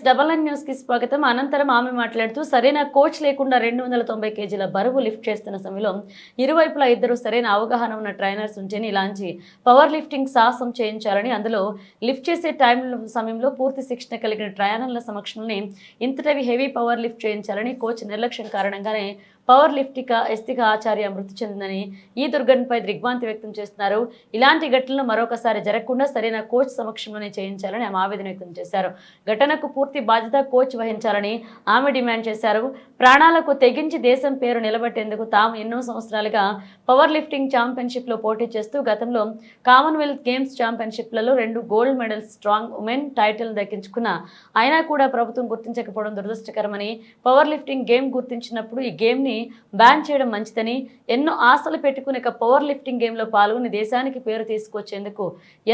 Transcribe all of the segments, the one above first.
Yes double nine న్యూస్కి స్వాగతం. అనంతరం ఆమె మాట్లాడుతూ సరైన కోచ్ లేకుండా రెండు వందల తొంభై కేజీల బరువు లిఫ్ట్ చేస్తున్న సమయంలో ఇరువైపులా ఇద్దరు సరైన అవగాహన ఉన్న ట్రైనర్స్ ఉంటేనే ఇలాంటి పవర్ లిఫ్టింగ్ సాహసం చేయించాలని అందులో లిఫ్ట్ చేసే టైం సమయంలో పూర్తి శిక్షణ కలిగిన ట్రైనర్ల సమక్షంలోనే ఇంతటవి హెవీ పవర్ లిఫ్ట్ చేయించాలని కోచ్ నిర్లక్ష్యం కారణంగానే పవర్ లిఫ్టిక ఎస్తిక ఆచార్య మృతి చెందిందని ఈ దుర్ఘటనపై దిగ్భాంతి వ్యక్తం చేస్తున్నారు. ఇలాంటి ఘటనలు మరొకసారి జరగకుండా సరైన కోచ్ సమక్షంలోనే చేయించాలని ఆమె ఆవేదన వ్యక్తం చేశారు. ఘటనకు పూర్తి బాధ్యత కోచ్ వహించాలని ఆమె డిమాండ్ చేశారు. ప్రాణాలకు తెగించి దేశం పేరు నిలబెట్టేందుకు తాము ఎన్నో సంవత్సరాలుగా పవర్ లిఫ్టింగ్ ఛాంపియన్షిప్లో పోటీ చేస్తూ గతంలో కామన్వెల్త్ గేమ్స్ ఛాంపియన్షిప్లలో రెండు gold medal strong women title దక్కించుకున్న అయినా కూడా ప్రభుత్వం గుర్తించకపోవడం దురదృష్టకరమని పవర్ లిఫ్టింగ్ గేమ్ గుర్తించినప్పుడు ఈ గేమ్ని బ్యాన్ చేయడం మంచిదని ఎన్నో ఆశలు పెట్టుకుని ఇక పవర్ లిఫ్టింగ్ గేమ్లో పాల్గొని దేశానికి పేరు తీసుకొచ్చేందుకు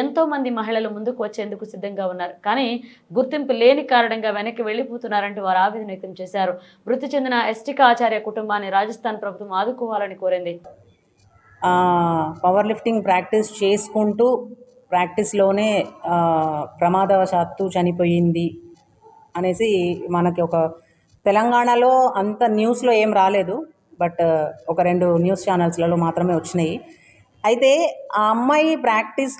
ఎంతోమంది మహిళలు ముందుకు వచ్చేందుకు సిద్ధంగా ఉన్నారు. కానీ గుర్తింపు లేని కారణంగా వెనక్కి వెళ్ళిపోతున్నారంటూ వారు ఆవేదన వ్యక్తం చేశారు. మృతి చెందిన ఎస్టిక ఆచార్య కుటుంబాన్ని రాజస్థాన్ ప్రభుత్వం ఆదుకోవాలని కోరింది. పవర్ లిఫ్టింగ్ ప్రాక్టీస్ చేసుకుంటూ ప్రాక్టీస్లోనే ప్రమాదవశాత్తు చనిపోయింది అనేసి మనకి ఒక తెలంగాణలో అంత న్యూస్లో ఏం రాలేదు బట్ ఒక రెండు న్యూస్ ఛానల్స్లలో మాత్రమే వచ్చినాయి. అయితే ఆ అమ్మాయి ప్రాక్టీస్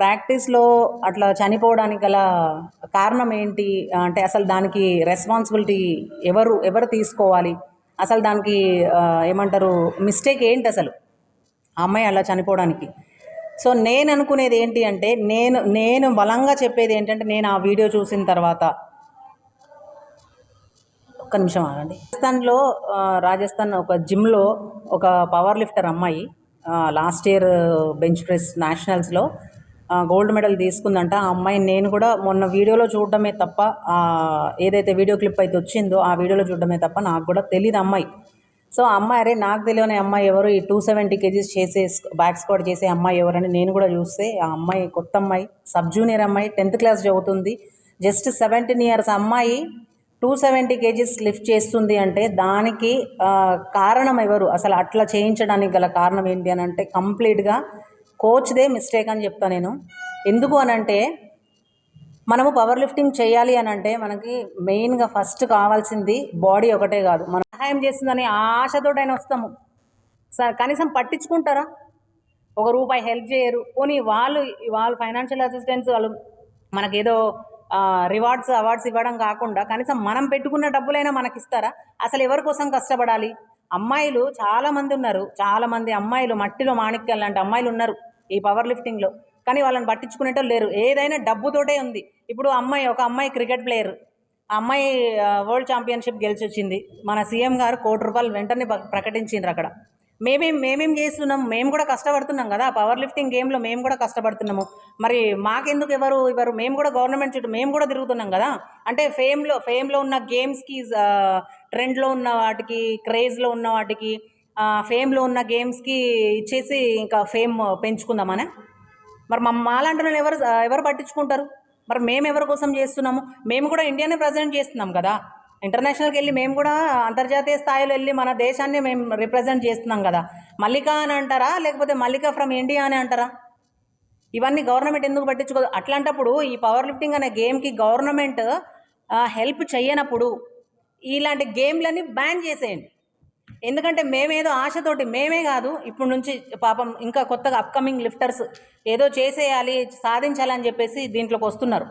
ప్రాక్టీస్లో అట్లా చనిపోవడానికి గల కారణం ఏంటి? అంటే అసలు దానికి రెస్పాన్సిబిలిటీ ఎవరు ఎవరు తీసుకోవాలి? అసలు దానికి ఏమంటారు మిస్టేక్ ఏంటి అసలు? ఆ అమ్మాయి అలా చనిపోవడానికి. సో నేను అనుకునేది ఏంటి అంటే నేను నేను బలంగా చెప్పేది ఏంటంటే నేను ఆ వీడియో చూసిన తర్వాత ఒక్క నిమిషం ఆగండి. రాజస్థాన్లో రాజస్థాన్ ఒక జిమ్లో ఒక పవర్ లిఫ్టర్ అమ్మాయి లాస్ట్ ఇయర్ బెంచ్ ప్రెస్ నేషనల్స్లో గోల్డ్ మెడల్ తీసుకుందంట. ఆ అమ్మాయిని నేను కూడా మొన్న వీడియోలో చూడడమే తప్ప ఏదైతే వీడియో క్లిప్ అయితే వచ్చిందో ఆ వీడియోలో చూడడమే తప్ప నాకు కూడా తెలియదు అమ్మాయి. సో ఆ అమ్మాయి అరే నాకు తెలియని అమ్మాయి ఎవరు? ఈ టూ సెవెంటీ కేజీస్ చేసే బ్యాక్ స్క్వాడ్ చేసే అమ్మాయి ఎవరని నేను కూడా చూస్తే ఆ అమ్మాయి కొత్త అమ్మాయి సబ్ జూనియర్ అమ్మాయి టెన్త్ క్లాస్ చదువుతుంది. జస్ట్ సెవెంటీన్ ఇయర్స్ అమ్మాయి టూ సెవెంటీ కేజీస్ లిఫ్ట్ చేస్తుంది అంటే దానికి కారణం ఎవరు? అసలు అట్లా చేయించడానికి గల కారణం ఏంటి అని అంటే కంప్లీట్గా కోచ్దే మిస్టేక్ అని చెప్తా నేను. ఎందుకు అని అంటే మనము పవర్ లిఫ్టింగ్ చేయాలి అని అంటే మనకి మెయిన్గా ఫస్ట్ కావాల్సింది బాడీ ఒకటే కాదు. మనం సహాయం చేస్తుందని ఆశతోటైనా వస్తాము. సార్ కనీసం పట్టించుకుంటారా? ఒక రూపాయి హెల్ప్ చేయరు. పోనీ వాళ్ళు వాళ్ళు ఫైనాన్షియల్ అసిస్టెన్స్ వాళ్ళు మనకేదో రివార్డ్స్ అవార్డ్స్ ఇవ్వడం కాకుండా కనీసం మనం పెట్టుకున్న డబ్బులైనా మనకి ఇస్తారా అసలు ఎవరి కోసం కష్టపడాలి? అమ్మాయిలు చాలామంది ఉన్నారు. చాలామంది అమ్మాయిలు మట్టిలో మాణిక్యాలు లాంటి అమ్మాయిలు ఉన్నారు ఈ పవర్ లిఫ్టింగ్లో కానీ వాళ్ళని పట్టించుకునేటోళ్ళు లేరు. ఏదైనా డబ్బుతోటే ఉంది. ఇప్పుడు అమ్మాయి ఒక అమ్మాయి క్రికెట్ ప్లేయర్ ఆ అమ్మాయి వరల్డ్ ఛాంపియన్షిప్ గెలిచి వచ్చింది మన సీఎం గారు కోటి రూపాయలు వెంటనే ప్ర- ప్రకటించిండ్రు అక్కడ. మేమేం మేమేం చేస్తున్నాం? మేము కూడా కష్టపడుతున్నాం కదా. పవర్ లిఫ్టింగ్ గేమ్లో మేము కూడా కష్టపడుతున్నాము. మరి మాకెందుకు ఎవరు ఇవ్వరు? మేము కూడా గవర్నమెంట్ చుట్టూ మేము కూడా తిరుగుతున్నాం కదా. అంటే ఫేమ్లో ఫేమ్లో ఉన్న గేమ్స్కి ట్రెండ్లో ఉన్న వాటికి క్రేజ్లో ఉన్న వాటికి ఫేమ్లో ఉన్న గేమ్స్కి ఇచ్చేసి ఇంకా ఫేమ్ పెంచుకుందామనే? మరి మా మాలాంటి వాళ్ళు ఎవరు ఎవరు పట్టించుకుంటారు? మరి మేము ఎవరి కోసం చేస్తున్నాము? మేము కూడా ఇండియానే ప్రజెంట్ చేస్తున్నాం కదా. ఇంటర్నేషనల్కి వెళ్ళి మేము కూడా అంతర్జాతీయ స్థాయిలో వెళ్ళి మన దేశాన్ని మేము రిప్రజెంట్ చేస్తున్నాం కదా. మల్లిక అని అంటారా? లేకపోతే మల్లిక ఫ్రమ్ ఇండియా అని అంటారా? ఇవన్నీ గవర్నమెంట్ ఎందుకు పట్టించుకోదు? అట్లాంటప్పుడు ఈ పవర్ లిఫ్టింగ్ అనే గేమ్కి గవర్నమెంట్ హెల్ప్ చేయనప్పుడు ఇలాంటి గేమ్లన్నీ బ్యాన్ చేసేయండి. ఎందుకంటే మేమేదో ఆశతోటి మేమే కాదు ఇప్పుడు నుంచి పాపం ఇంకా కొత్తగా అప్కమింగ్ లిఫ్టర్స్ ఏదో చేసేయాలి సాధించాలని చెప్పేసి దీంట్లోకి వస్తున్నారు.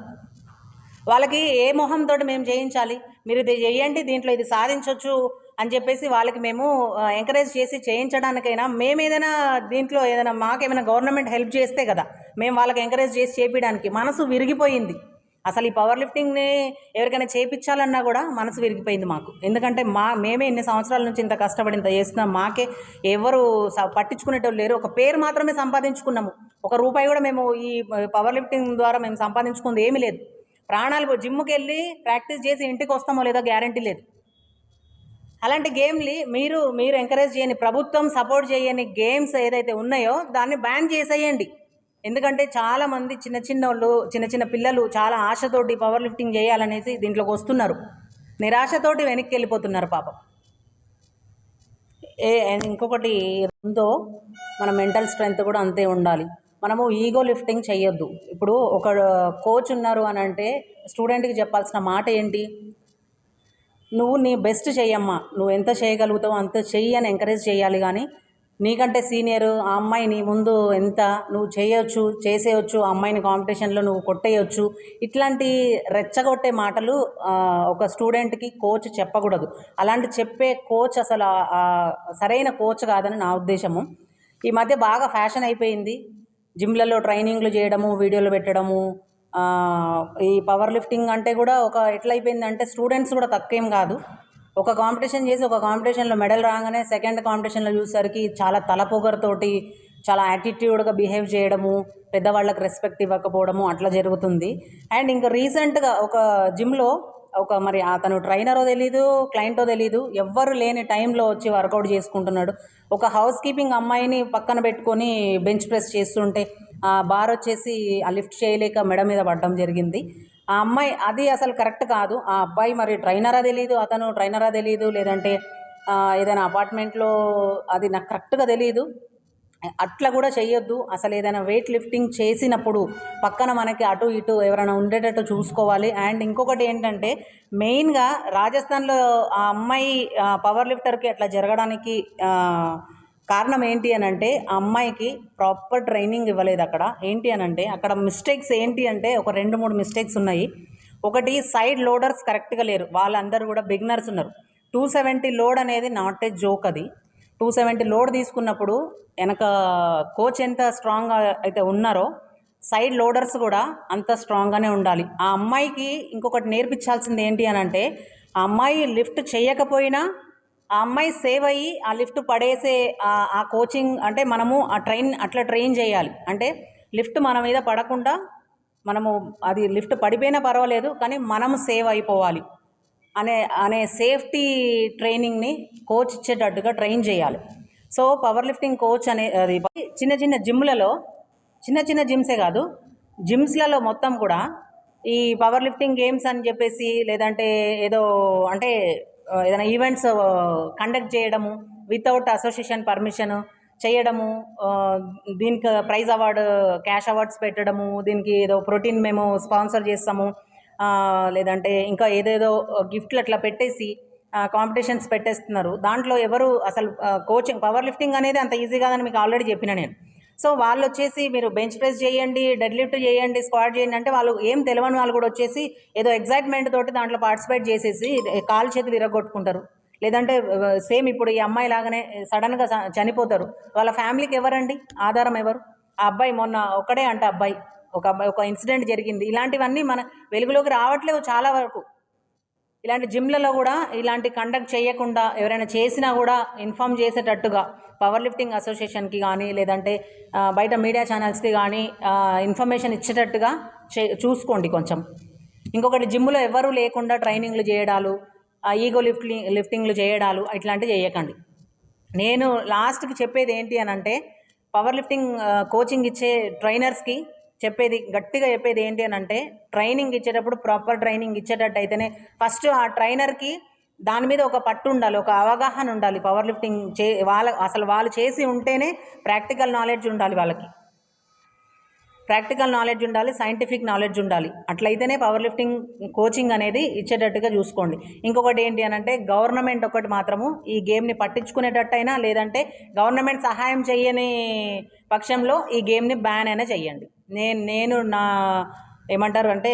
వాళ్ళకి ఏ మొహంతో మేము చేయించాలి మీరు ఇది చేయండి దీంట్లో ఇది సాధించవచ్చు అని చెప్పేసి వాళ్ళకి మేము ఎంకరేజ్ చేసి చేయించడానికైనా మేము ఏదైనా దీంట్లో ఏదైనా మాకేమైనా గవర్నమెంట్ హెల్ప్ చేస్తే కదా మేము వాళ్ళకి ఎంకరేజ్ చేసి చేపించడానికి మనసు విరిగిపోయింది. అసలు ఈ పవర్ లిఫ్టింగ్ని ఎవరికైనా చేయించాలన్నా కూడా మనసు విరిగిపోయింది మాకు. ఎందుకంటే మా మేమే ఇన్ని సంవత్సరాల నుంచి ఇంత కష్టపడి ఇంత చేస్తున్నాం మాకే ఎవరు స- పట్టించుకునేటోళ్ళు లేరు. ఒక పేరు మాత్రమే సంపాదించుకున్నాము. ఒక రూపాయి కూడా మేము ఈ పవర్ లిఫ్టింగ్ ద్వారా మేము సంపాదించుకుంది ఏమీ లేదు. ప్రాణాలు పో- జిమ్కి వెళ్ళి ప్రాక్టీస్ చేసి ఇంటికి వస్తామో లేదో గ్యారంటీ లేదు. అలాంటి గేమ్ని మీరు మీరు ఎంకరేజ్ చేయని ప్రభుత్వం సపోర్ట్ చేయని గేమ్స్ ఏదైతే ఉన్నాయో దాన్ని బ్యాన్ చేసేయండి. ఎందుకంటే చాలామంది చిన్న చిన్న వాళ్ళు చిన్న చిన్న పిల్లలు చాలా ఆశతోటి పవర్ లిఫ్టింగ్ చేయాలనేసి దీంట్లోకి వస్తున్నారు. నిరాశతోటి వెనక్కి వెళ్ళిపోతున్నారు పాపం. ఏ ఇంకొకటి ఉందో మన మెంటల్ స్ట్రెంగ్త్ కూడా అంతే ఉండాలి. మనము ఈగో లిఫ్టింగ్ చేయొద్దు ఇప్పుడు ఒక కోచ్ ఉన్నారు అని అంటే స్టూడెంట్కి చెప్పాల్సిన మాట ఏంటి? నువ్వు నీ బెస్ట్ చెయ్యమ్మా. నువ్వు ఎంత చేయగలుగుతావో అంత చెయ్యి అని ఎంకరేజ్ చేయాలి కానీ నీకంటే సీనియర్ ఆ అమ్మాయి నీ ముందు ఎంత నువ్వు చేయొచ్చు చేసేయచ్చు ఆ అమ్మాయిని కాంపిటీషన్లో నువ్వు కొట్టేయచ్చు ఇట్లాంటి రెచ్చగొట్టే మాటలు ఒక స్టూడెంట్కి కోచ్ చెప్పకూడదు. అలాంటి చెప్పే కోచ్ అసలు సరైన కోచ్ కాదని నా ఉద్దేశము. ఈ మధ్య బాగా ఫ్యాషన్ అయిపోయింది. జిమ్లలో ట్రైనింగ్లు చేయడము వీడియోలు పెట్టడము ఈ పవర్ లిఫ్టింగ్ అంటే కూడా ఒక ఎట్లయిపోయిందంటే స్టూడెంట్స్ కూడా తక్కువేం కాదు. ఒక కాంపిటీషన్ చేసి ఒక కాంపిటీషన్లో మెడల్ రాగానే సెకండ్ కాంపిటీషన్లో చూసేసరికి చాలా తలపొగరుతోటి చాలా యాటిట్యూడ్గా బిహేవ్ చేయడము పెద్దవాళ్ళకి రెస్పెక్ట్ ఇవ్వకపోవడము అట్లా జరుగుతుంది. అండ్ ఇంకా రీసెంట్గా ఒక జిమ్లో ఒక మరి అతను ట్రైనరో తెలీదు క్లయింటో తెలీదు ఎవ్వరు లేని టైంలో వచ్చి వర్కౌట్ చేసుకుంటున్నాడు. ఒక హౌస్ కీపింగ్ అమ్మాయిని పక్కన పెట్టుకొని బెంచ్ ప్రెస్ చేస్తుంటే ఆ బార్ వచ్చేసి ఆ లిఫ్ట్ చేయలేక మెడ మీద పడడం జరిగింది. ఆ అమ్మాయి అది అసలు కరెక్ట్ కాదు. ఆ అబ్బాయి మరి ట్రైనరా తెలీదు అతను ట్రైనరా తెలీదు లేదంటే ఏదైనా అపార్ట్మెంట్లో అది నాకు కరెక్ట్గా తెలియదు అట్లా కూడా చేయొద్దు అసలు ఏదైనా వెయిట్ లిఫ్టింగ్ చేసినప్పుడు పక్కన మనకి అటు ఇటు ఎవరైనా ఉండేటట్టు చూసుకోవాలి. అండ్ ఇంకొకటి ఏంటంటే మెయిన్గా రాజస్థాన్లో ఆ అమ్మాయి పవర్ లిఫ్టర్కి అట్లా జరగడానికి కారణం ఏంటి అని అంటే ఆ అమ్మాయికి ప్రాపర్ ట్రైనింగ్ ఇవ్వలేదు అక్కడ. ఏంటి అని అంటే అక్కడ మిస్టేక్స్ ఏంటి అంటే ఒక రెండు మూడు మిస్టేక్స్ ఉన్నాయి. ఒకటి సైడ్ లోడర్స్ కరెక్ట్గా లేరు. వాళ్ళందరూ కూడా బిగినర్స్ ఉన్నారు. టూ సెవెంటీ లోడ్ అనేది నాట్ ఏ జోక్ అది. టూ సెవెంటీ లోడ్ తీసుకున్నప్పుడు వెనక కోచ్ ఎంత స్ట్రాంగ్ అయితే ఉన్నారో సైడ్ లోడర్స్ కూడా అంత స్ట్రాంగ్గానే ఉండాలి. ఆ అమ్మాయికి ఇంకొకటి నేర్పించాల్సింది ఏంటి అని అంటే ఆ అమ్మాయి లిఫ్ట్ చేయకపోయినా ఆ అమ్మాయి సేవ్ అయ్యి ఆ లిఫ్ట్ పడేసే ఆ- ఆ కోచింగ్ అంటే మనము ఆ ట్రైన్ అట్లా ట్రైన్ చేయాలి. అంటే లిఫ్ట్ మన మీద పడకుండా మనము అది లిఫ్ట్ పడిపోయినా పర్వాలేదు కానీ మనము సేవ్ అయిపోవాలి. అనే అనే సేఫ్టీ ట్రైనింగ్ని కోచ్ ఇచ్చేటట్టుగా ట్రైన్ చేయాలి. సో పవర్ లిఫ్టింగ్ కోచ్ అనే అది చిన్న చిన్న జిమ్లలో చిన్న చిన్న జిమ్సే కాదు జిమ్స్లలో మొత్తం కూడా ఈ పవర్ లిఫ్టింగ్ గేమ్స్ అని చెప్పేసి లేదంటే ఏదో అంటే ఏదైనా ఈవెంట్స్ కండక్ట్ చేయడము వితౌట్ అసోసియేషన్ పర్మిషన్ చేయడము దీనికి ప్రైజ్ అవార్డు క్యాష్ అవార్డ్స్ పెట్టడము దీనికి ఏదో ప్రోటీన్ మేము స్పాన్సర్ చేస్తాము లేదంటే ఇంకా ఏదేదో గిఫ్ట్లు అట్లా పెట్టేసి కాంపిటీషన్స్ పెట్టేస్తున్నారు. దాంట్లో ఎవరు అసలు కోచింగ్ పవర్ లిఫ్టింగ్ అనేది అంత ఈజీ కాదని మీకు ఆల్రెడీ చెప్పిన నేను. సో వాళ్ళు వచ్చేసి మీరు బెంచ్ ప్రెస్ చేయండి డెడ్ లిఫ్ట్ చేయండి స్క్వాడ్ చేయండి అంటే వాళ్ళు ఏం తెలియని వాళ్ళు కూడా వచ్చేసి ఏదో ఎగ్జైట్మెంట్ తోటి దాంట్లో పార్టిసిపేట్ చేసేసి కాలు చేతులు విరగొట్టుకుంటారు. లేదంటే సేమ్ ఇప్పుడు ఈ అమ్మాయి లాగానే సడన్గా చ- చనిపోతారు. వాళ్ళ ఫ్యామిలీకి ఎవరండి? ఆధారం ఎవరు? ఆ అబ్బాయి మొన్న ఒక్కడే అంట అబ్బాయి. ఒక ఒక ఇన్సిడెంట్ జరిగింది. ఇలాంటివన్నీ మన వెలుగులోకి రావట్లేవు చాలా వరకు. ఇలాంటి జిమ్లలో కూడా ఇలాంటి కండక్ట్ చేయకుండా ఎవరైనా చేసినా కూడా ఇన్ఫామ్ చేసేటట్టుగా పవర్ లిఫ్టింగ్ అసోసియేషన్కి కానీ లేదంటే బయట మీడియా ఛానల్స్కి కానీ ఇన్ఫర్మేషన్ ఇచ్చేటట్టుగా చే చూసుకోండి కొంచెం. ఇంకొకటి జిమ్లో ఎవరూ లేకుండా ట్రైనింగ్లు చేయడాలు ఈగో లిఫ్టింగ్ లిఫ్టింగ్లు చేయడాలు ఇట్లాంటివి చేయకండి. నేను లాస్ట్కి చెప్పేది ఏంటి అని అంటే పవర్ లిఫ్టింగ్ కోచింగ్ ఇచ్చే ట్రైనర్స్కి చెప్పేది గట్టిగా చెప్పేది ఏంటి అని అంటే ట్రైనింగ్ ఇచ్చేటప్పుడు ప్రాపర్ ట్రైనింగ్ ఇచ్చేటట్టు అయితేనే ఫస్ట్ ఆ ట్రైనర్కి దాని మీద ఒక పట్టు ఉండాలి ఒక అవగాహన ఉండాలి పవర్ లిఫ్టింగ్ చే వాళ్ళ అసలు వాళ్ళు చేసి ఉంటేనే ప్రాక్టికల్ నాలెడ్జ్ ఉండాలి వాళ్ళకి. ప్రాక్టికల్ నాలెడ్జ్ ఉండాలి సైంటిఫిక్ నాలెడ్జ్ ఉండాలి. అట్లయితేనే పవర్ లిఫ్టింగ్ కోచింగ్ అనేది ఇచ్చేటట్టుగా చూసుకోండి. ఇంకొకటి ఏంటి అని అంటే గవర్నమెంట్ ఒకటి మాత్రము ఈ గేమ్ని పట్టించుకునేటట్టయినా లేదంటే గవర్నమెంట్ సహాయం చేయని పక్షంలో ఈ గేమ్ని బ్యాన్ అయినా చెయ్యండి. నేను నేను నా ఏమంటారు అంటే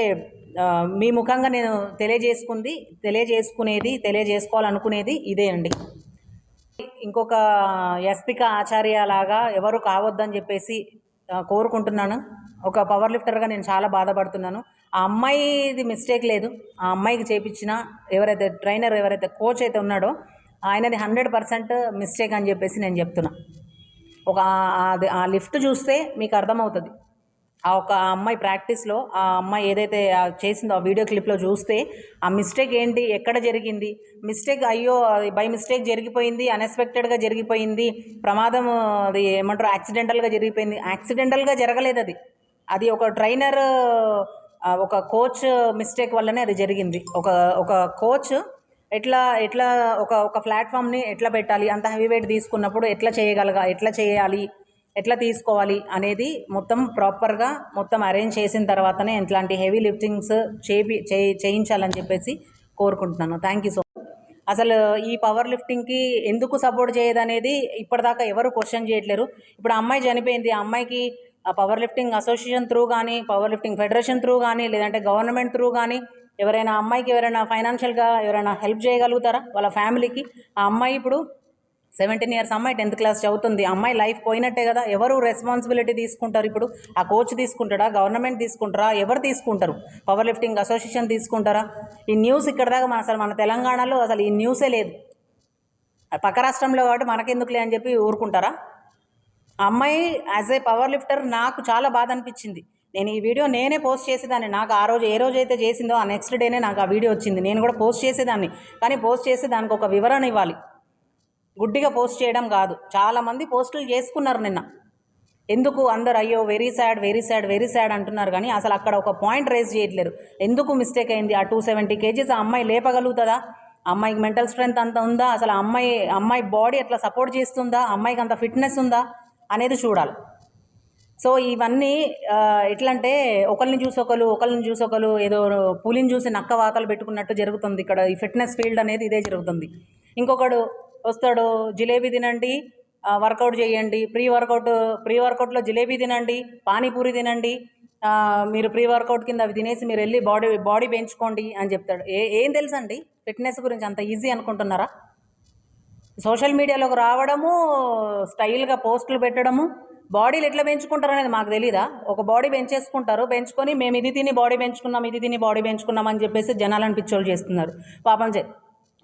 మీ ముఖంగా నేను తెలియజేసుకుంది తెలియజేసుకునేది తెలియజేసుకోవాలనుకునేది ఇదే అండి. ఇంకొక ఎస్పిక ఆచార్య లాగా ఎవరు కావద్దని చెప్పేసి కోరుకుంటున్నాను. ఒక పవర్ లిఫ్టర్గా నేను చాలా బాధపడుతున్నాను. ఆ అమ్మాయిది మిస్టేక్ లేదు. ఆ అమ్మాయికి చేపించిన ఎవరైతే ట్రైనర్ ఎవరైతే కోచ్ అయితే ఉన్నాడో ఆయనది హండ్రెడ్ పర్సెంట్ మిస్టేక్ అని చెప్పేసి నేను చెప్తున్నా. ఒక అది ఆ లిఫ్ట్ చూస్తే మీకు అర్థమవుతుంది. ఆ ఒక అమ్మాయి ప్రాక్టీస్లో ఆ అమ్మాయి ఏదైతే చేసిందో ఆ వీడియో క్లిప్లో చూస్తే ఆ మిస్టేక్ ఏంటి ఎక్కడ జరిగింది? మిస్టేక్ అయ్యో అది బై మిస్టేక్ జరిగిపోయింది అన్ఎక్స్పెక్టెడ్గా జరిగిపోయింది ప్రమాదం అది ఏమంటారు యాక్సిడెంటల్గా జరిగిపోయింది. యాక్సిడెంటల్గా జరగలేదు అది. అది ఒక ట్రైనర్ ఒక కోచ్ మిస్టేక్ వల్లనే అది జరిగింది. ఒక ఒక కోచ్ ఎట్లా ఎట్లా ఒక ఒక ప్లాట్ఫామ్ని ఎట్లా పెట్టాలి అంత హెవీ వెయిట్ తీసుకున్నప్పుడు ఎట్లా చేయగలగా ఎట్లా చేయాలి ఎట్లా తీసుకోవాలి అనేది మొత్తం ప్రాపర్గా మొత్తం అరేంజ్ చేసిన తర్వాతనే ఇట్లాంటి హెవీ లిఫ్టింగ్స్ చేపి చేయించాలని చెప్పేసి కోరుకుంటున్నాను. థ్యాంక్ యూ సో అసలు ఈ పవర్ లిఫ్టింగ్కి ఎందుకు సపోర్ట్ చేయదనేది ఇప్పటిదాకా ఎవరు క్వశ్చన్ చేయట్లేరు. ఇప్పుడు ఆ అమ్మాయి చనిపోయింది. ఆ అమ్మాయికి పవర్ లిఫ్టింగ్ అసోసియేషన్ త్రూ కానీ పవర్ లిఫ్టింగ్ ఫెడరేషన్ త్రూ కానీ లేదంటే గవర్నమెంట్ త్రూ కానీ ఎవరైనా అమ్మాయికి ఎవరైనా ఫైనాన్షియల్గా ఎవరైనా హెల్ప్ చేయగలుగుతారా? వాళ్ళ ఫ్యామిలీకి ఆ అమ్మాయి ఇప్పుడు సెవెంటీన్ ఇయర్స్ అమ్మాయి టెన్త్ క్లాస్ చదువుతుంది. అమ్మాయి లైఫ్ పోయినట్టే కదా. ఎవరు రెస్పాన్సిబిలిటీ తీసుకుంటారు ఇప్పుడు? ఆ కోచ్ తీసుకుంటాడా? గవర్నమెంట్ తీసుకుంటారా? ఎవరు తీసుకుంటారు? పవర్ లిఫ్టింగ్ అసోసియేషన్ తీసుకుంటారా? ఈ న్యూస్ ఇక్కడ దాకా మన అసలు మన తెలంగాణలో అసలు ఈ న్యూసే లేదు. పక్క రాష్ట్రంలో కాబట్టి మనకెందుకులే అని చెప్పి ఊరుకుంటారా? అమ్మాయి యాజ్ ఏ పవర్ లిఫ్టర్ నాకు చాలా బాధ అనిపించింది. నేను ఈ వీడియో నేనే పోస్ట్ చేసేదాన్ని. నాకు ఆ రోజు ఏ రోజు అయితే చేసిందో ఆ నెక్స్ట్ డేనే నాకు ఆ వీడియో వచ్చింది. నేను కూడా పోస్ట్ చేసేదాన్ని. కానీ పోస్ట్ చేసి దానికి ఒక వివరణ ఇవ్వాలి. గుడ్డిగా పోస్ట్ చేయడం కాదు. చాలామంది పోస్టులు చేసుకున్నారు నిన్న. ఎందుకు అందరు అయ్యో very sad very sad very sad అంటున్నారు కానీ అసలు అక్కడ ఒక పాయింట్ రేస్ చేయట్లేరు. ఎందుకు మిస్టేక్ అయింది? ఆ టూ సెవెంటీ కేజీస్ ఆ అమ్మాయి లేపగలుగుతుందా? అమ్మాయికి మెంటల్ స్ట్రెంత్ అంత ఉందా? అసలు అమ్మాయి అమ్మాయి బాడీ అట్లా సపోర్ట్ చేస్తుందా? అమ్మాయికి అంత ఫిట్నెస్ ఉందా? అనేది చూడాలి. సో ఇవన్నీ ఎట్లంటే ఒకరిని చూసి ఒకరు ఒకరిని చూసి ఒకరు ఏదో పులిని చూసి నక్క వాతలు పెట్టుకున్నట్టు జరుగుతుంది. ఇక్కడ ఈ ఫిట్నెస్ ఫీల్డ్ అనేది ఇదే జరుగుతుంది. ఇంకొకడు వస్తాడు జిలేబీ తినండి వర్కౌట్ చేయండి. ప్రీ వర్కౌట్ ప్రీ వర్కౌట్లో జిలేబీ తినండి పానీపూరి తినండి. మీరు ప్రీ వర్కౌట్ కింద అవి తినేసి మీరు వెళ్ళి బాడీ బాడీ పెంచుకోండి అని చెప్తాడు. ఏ ఏం తెలుసండి? ఫిట్నెస్ గురించి అంత ఈజీ అనుకుంటున్నారా? సోషల్ మీడియాలోకి రావడము స్టైల్గా పోస్టులు పెట్టడము బాడీలు ఎట్లా పెంచుకుంటారు అనేది మాకు తెలీదా? ఒక బాడీ పెంచేసుకుంటారు పెంచుకొని మేము ఇది తిని బాడీ పెంచుకున్నాం ఇది తిని బాడీ పెంచుకున్నాం అని చెప్పేసి జనాలను పిచ్చోళ్ళు చేస్తున్నారు. పాపం చే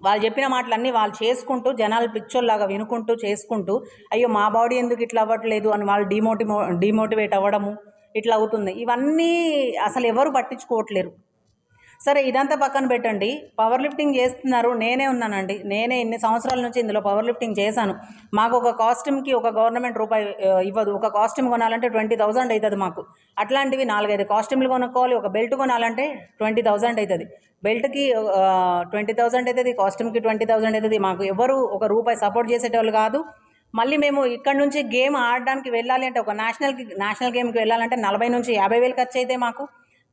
వాళ్ళు చెప్పిన మాటలన్నీ వాళ్ళు చేసుకుంటూ జనాలు పిచ్చోళ్ళలాగా వినుకుంటూ చేసుకుంటూ అయ్యో మా బాడీ ఎందుకు ఇట్లా అవ్వట్లేదు అని వాళ్ళు డిమోటిమో డిమోటివేట్ అవ్వడము ఇట్లా అవుతుంది. ఇవన్నీ అసలు ఎవరు పట్టించుకోవట్లేరు. సరే ఇదంతా పక్కన పెట్టండి. పవర్ లిఫ్టింగ్ చేస్తున్నారు నేనే ఉన్నానండి. నేనే ఇన్ని సంవత్సరాల నుంచి ఇందులో పవర్ లిఫ్టింగ్ చేశాను. మాకు ఒక కాస్ట్యూమ్కి ఒక గవర్నమెంట్ రూపాయి ఇవ్వదు. ఒక కాస్ట్యూమ్ కొనాలంటే ట్వంటీ థౌజండ్ అవుతుంది మాకు. అట్లాంటివి నాలుగైదు కాస్ట్యూమ్లు కొనుక్కోవాలి ఒక బెల్ట్ కొనాలంటే ట్వంటీ థౌజండ్ అవుతుంది బెల్ట్కి ట్వంటీ థౌజండ్ అవుతుంది కాస్ట్యూమ్కి ట్వంటీ థౌజండ్ అవుతుంది మాకు ఎవరు ఒక రూపాయి సపోర్ట్ చేసేటోళ్ళు కాదు. మళ్ళీ మేము ఇక్కడ నుంచి గేమ్ ఆడడానికి వెళ్ళాలి అంటే ఒక నేషనల్కి నేషనల్ గేమ్కి వెళ్ళాలంటే నలభై నుంచి యాభై వేలు ఖర్చు అయితే మాకు.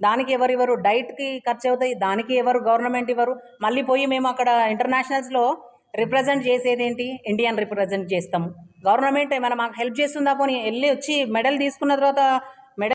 దానికి ఎవరు ఇవ్వరు డైట్కి ఖర్చు అవుతాయి దానికి ఎవరు? గవర్నమెంట్ ఇవ్వరు. మళ్ళీ పోయి మేము అక్కడ ఇంటర్నేషనల్స్లో రిప్రజెంట్ చేసేది ఏంటి ఇండియన్ రిప్రజెంట్ చేస్తాము. గవర్నమెంట్ ఏమైనా మాకు హెల్ప్ చేస్తుందా? పోనీ వెళ్ళి వచ్చి మెడల్ తీసుకున్న తర్వాత